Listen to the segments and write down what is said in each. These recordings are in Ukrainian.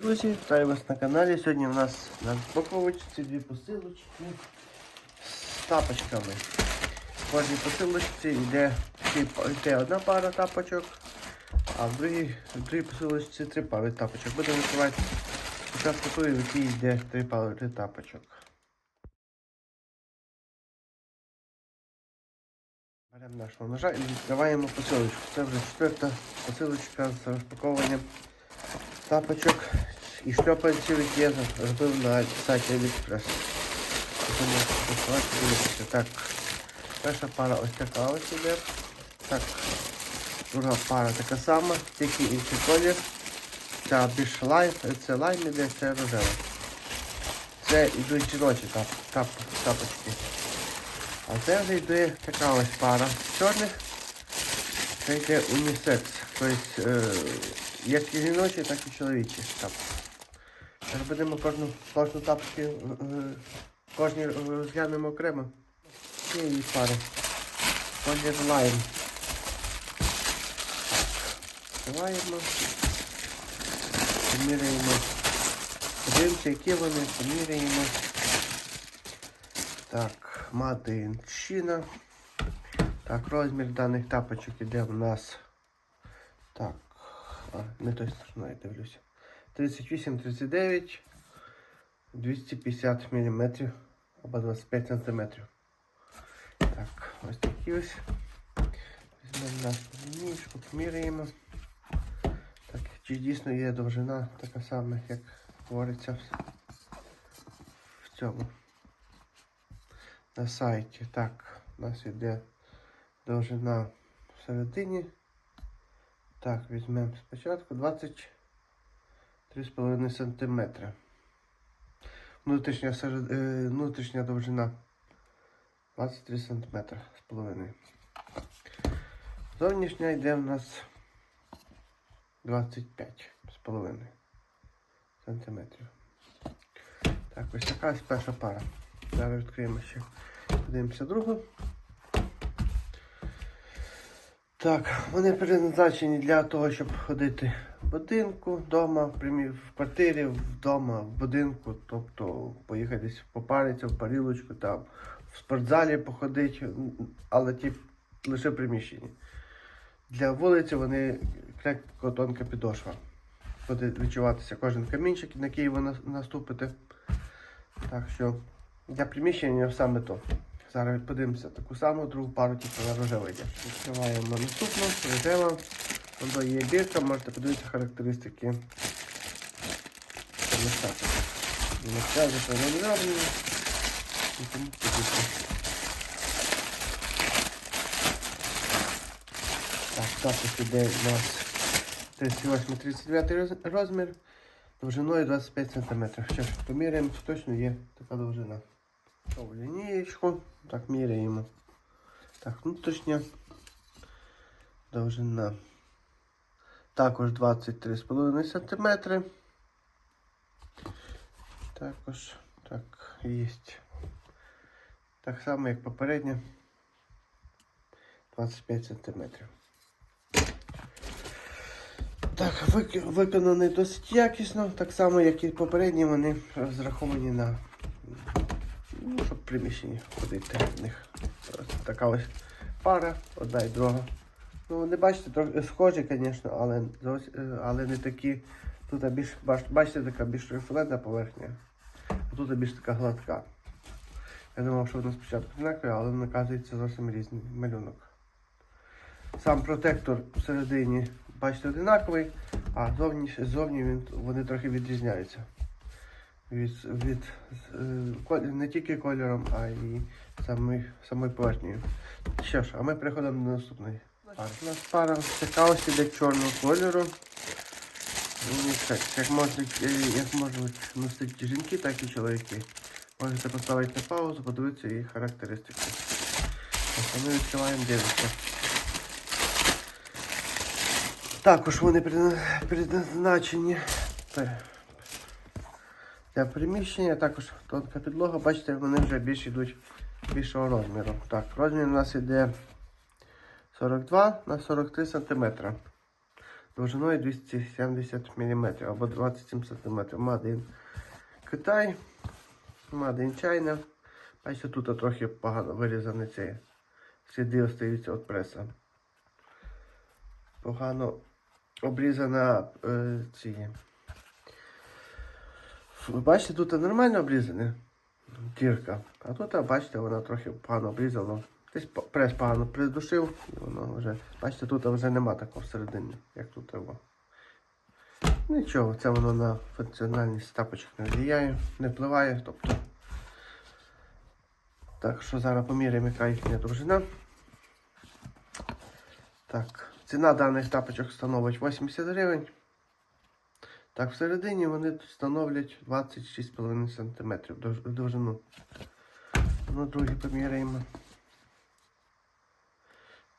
Друзі, вітаю вас на каналі. Сьогодні у нас на розпаковочці дві посилочки з тапочками. В кожній посилочці йде, йде одна пара тапочок, а в другій, в другій посилочці три пари тапочок. Будемо відкривати спочатку ту, в якій йде три пари тапочок. Беремо нашого ножа і відкриваємо посилочку. Це вже четверта посилочка з розпакованням тапочок і шльопанців, які я зробив на тестувати, дивитися. Так, перша пара ось така ось іде. Так, друга пара така сама, тільки інший колір. Ця більш лайм, це лайм іде, це рожева. Це йдуть жіночі тап, тап, тапочки. А це вже йде така ось пара чорних. Це йде унісекс. Тобто, е, як і жіночі, так і чоловічі тапки. Зараз будемо кожну, кожну тапки, е, е, кожні розглянемо окремо. Є її пари. Колір лайм. Відкриваємо. Поміряємо. Подивимося, які вони, поміряємо. Так, Made in Так, розмір даних тапочок іде у нас. Так, а, не той стороною дивлюся. 38-39, 250 мм або 25 см. Так, ось такі ось. Візьмемо нашу лінійку, поміряємо. Так, чи дійсно є довжина така сама, як говориться в- цьому. На сайті. Так, у нас йде довжина всередині. Так, візьмемо спочатку 23,5 см. Внутрішня, серед... внутрішня довжина 23 см з половиною. Зовнішня йде в нас 25 з половиною сантиметрів. Так, ось така ось перша пара. Зараз відкриємо ще. Подивимося другу. Так, вони призначені для того, щоб ходити в будинку, вдома, в в квартирі, вдома, в будинку, тобто поїхати десь попаритися в парілочку, там, в спортзалі походити, але ті лише в приміщенні. Для вулиці вони крепко тонка підошва. Буде відчуватися кожен камінчик, на який ви наступите. Так що для приміщення саме то. Зараз подивимося таку саму другу пару, тільки на рожевий йде. Відкриваємо наступну, рожева. Воно є бірка, можете подивитися характеристики. Місця заповнені. І тому подивіться. Так, також іде у нас 38-39 розмір, довжиною 25 см. Що ж, поміряємо, чи точно є така довжина. Знову лінієчку. Так, міряємо. Так, внутрішня довжина. Також 23,5 см. Також, так, є. Так само, як попередня. 25 см. Так, виконаний досить якісно, так само, як і попередні, вони розраховані на ну, щоб в приміщенні ходити в них. Така ось пара, одна і друга. Ну, вони бачите, трохи схожі, звісно, але, е, але не такі. Тут більш, бач- бачите, така більш рифлетна поверхня, а тут більш така гладка. Я думав, що воно спочатку однакові, але воно оказується зовсім різний малюнок. Сам протектор всередині, бачите, одинаковий, а зовні, зовні він, вони трохи відрізняються від, від е, не тільки кольором, а й самою, поверхнею. Що ж, а ми переходимо до наступної пари. У нас пара така ось іде чорного кольору. Унісекс. Як можуть, е, як можуть носити жінки, так і чоловіки. Можете поставити на паузу, подивитися її характеристики. А ми відкриваємо дивимося. Також вони пе- для приміщення, також тонка підлога, бачите, вони вже більш йдуть більшого розміру. Так, розмір у нас іде 42 на 43 см. довжиною 270 мм або 27 см. Мадин Китай. Мадин Чайна. Бачите, тут трохи погано вирізаний цей. Сліди остаються від преса. Погано обрізана е, ці. Ви бачите, тут нормально обрізане дірка. А тут, бачите, вона трохи погано обрізана. Десь прес погано придушив, і воно вже. Бачите, тут вже нема такого всередині, як тут треба. Нічого, це воно на функціональність тапочок не впливає, не впливає. Тобто. Так що зараз поміряємо, яка їхня довжина. Так, ціна даних тапочок становить 80 гривень. Так, всередині вони становлять 26,5 см довж- довжину. Ну, другі поміряємо.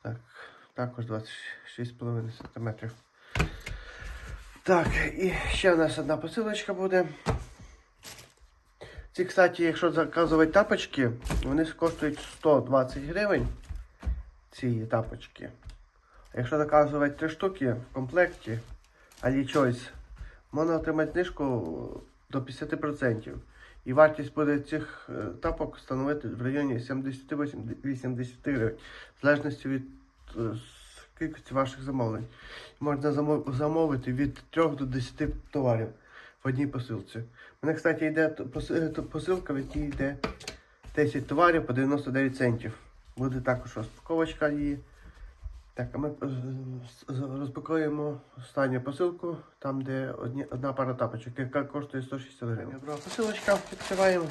Так, також 26,5 см. Так, і ще у нас одна посилочка буде. Ці, кстати, якщо заказувати тапочки, вони коштують 120 гривень. Ці тапочки. А якщо заказувати 3 штуки в комплекті, AliChoice, можна отримати знижку до 50%. І вартість буде цих е, тапок становити в районі 70-80 гривень, в залежності від е, кількості ваших замовлень. Можна замовити від 3 до 10 товарів в одній посилці. У мене, кстати, йде е, посилка, в якій йде 10 товарів по 99 центів. Буде також розпаковочка її. Так, а ми е, розпакуємо останню посилку, там де одні, одна пара тапочок, яка коштує 160 гривень. Посилочка, відкриваємо.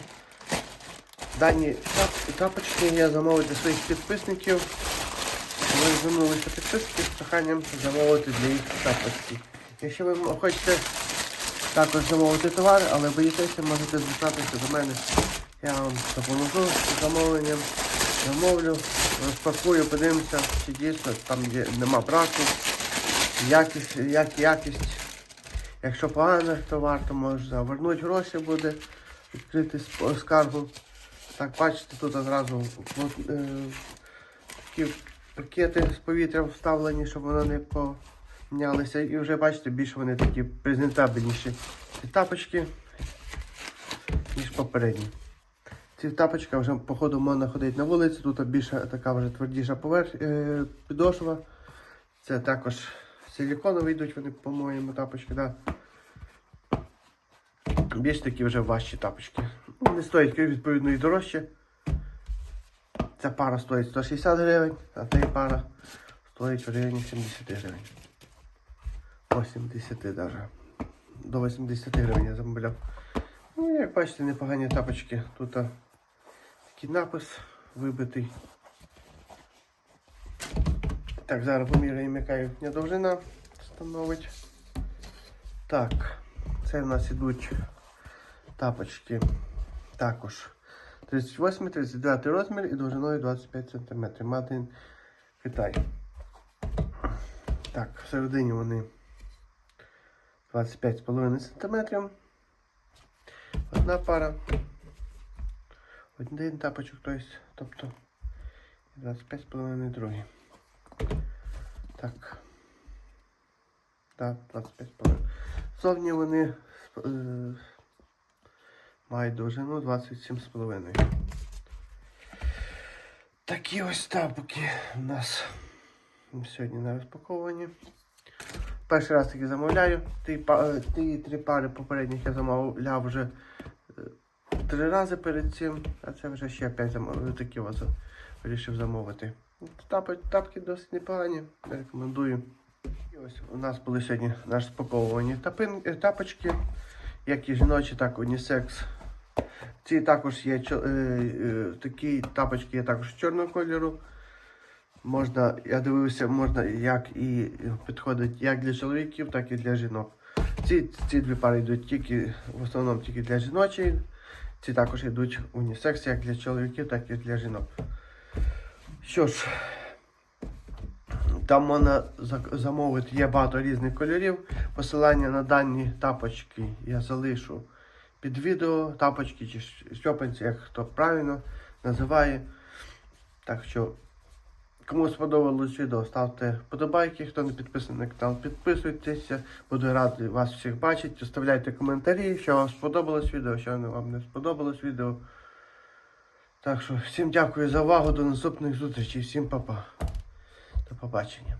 Дані тап- тапочки я замовив для своїх підписників. Ми звернулися підписки з проханням замовити для їх тапочки. Якщо ви хочете також замовити товар, але боїтеся, можете звертатися до мене. Я вам допоможу з замовленням. Замовлю, розпакую, подивимося, чи дійсно там є, нема браку, якість, як якість. Якщо поганий товар, то можна вернути гроші буде, відкрити скаргу. Так, бачите, тут одразу е, такі пакети з повітрям вставлені, щоб воно не помінялися. І вже бачите, більш вони такі презентабельніші ці тапочки, ніж попередні. Ці тапочка вже походу можна ходити на вулиці, тут більша така вже твердіша поверх, е, підошва. Це також силіконові йдуть вони, по-моєму, тапочки, да. Більш такі вже важчі тапочки. Вони стоять відповідно і дорожче. Ця пара стоїть 160 гривень, а та пара стоїть в районі 70 гривень. 80 навіть. До 80 гривень я замовляв. Ну, як бачите, непогані тапочки. Тут такий напис вибитий. Так, зараз поміряємо, яка їхня довжина становить. Так, це в нас ідуть тапочки. Також 38, 39 розмір і довжиною 25 см. Мадин Китай. Так, всередині вони 25,5 см. Одна пара. Один тапочок, то тобто 25,5 другий. Так. Так, 25,5. Зовні вони е, мають довжину 27,5. Такі ось тапки у нас сьогодні на розпаковані. Перший раз таки замовляю. Ті, е, ті три пари попередніх я замовляв вже три рази перед цим, а це вже ще п'ять замовив. Такі ось вирішив замовити. Тапи, тапки досить непогані, рекомендую. І ось у нас були сьогодні наші спаковані тапин, е, тапочки, як і жіночі, так і унісекс. Ці також є е, е, такі тапочки є також чорного кольору. Можна, я дивився, можна як і підходить як для чоловіків, так і для жінок. Ці, ці дві пари йдуть тільки в основному тільки для жіночої. Ці також йдуть унісекс як для чоловіків, так і для жінок. Що ж, там можна замовити, є багато різних кольорів. Посилання на дані тапочки я залишу під відео. Тапочки чи шльопанці, як хто правильно називає. Так що Кому сподобалось відео, ставте подобайки. Хто не підписаний на канал, підписуйтеся. Буду радий вас всіх бачити. Оставляйте коментарі, що вам сподобалось відео, що вам не сподобалось відео. Так що всім дякую за увагу. До наступних зустрічей. Всім па-па. До побачення.